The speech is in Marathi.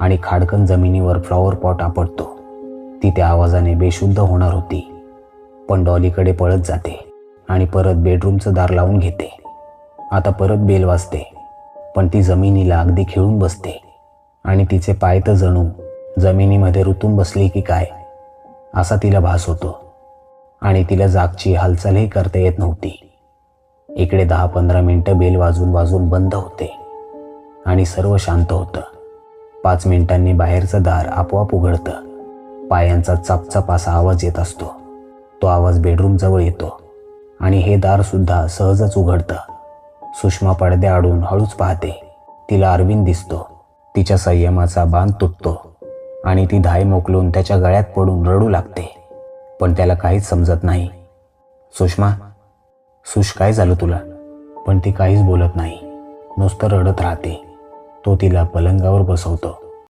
आणि खाडकन जमिनीवर फ्लॉवर पॉट आपटतो. ती त्या आवाजाने बेशुद्ध होणार होती. पण डॉलीकडे पळत जाते आणि परत बेडरूमचं दार लावून घेते. आता परत बेल वाजते पण ती जमिनीला अगदी खिळून बसते. आणि तिचे पाय तर जणू जमिनीमध्ये रुतून बसले की काय? असा तिला भास होतो. आणि तिला जागची हालचालही करता येत नव्हती. इकडे दहा पंधरा मिनटं बेल वाजून वाजून बंद होते. आणि सर्व शांत होतं. पाच मिनिटांनी बाहेरचं दार आपोआप उघडतं. पायांचा चापचाप असा आवाज येत असतो. तो आवाज बेडरूमजवळ येतो. आणि हे दारसुद्धा सहजच उघडतं. सुषमा पडद्याआडून हळूच पाहते. तिला अरविंद दिसतो. तिच्या संयमाचा बांध तुटतो. आणि ती धाय मोकलून त्याच्या गळ्यात पडून रडू लागते. पण त्याला काहीच समजत नाही. सुषमा सुष काय झालं तुला? पण ती काहीच बोलत नाही. नुसतं रडत राहते. तो तिला पलंगावर बसवतो.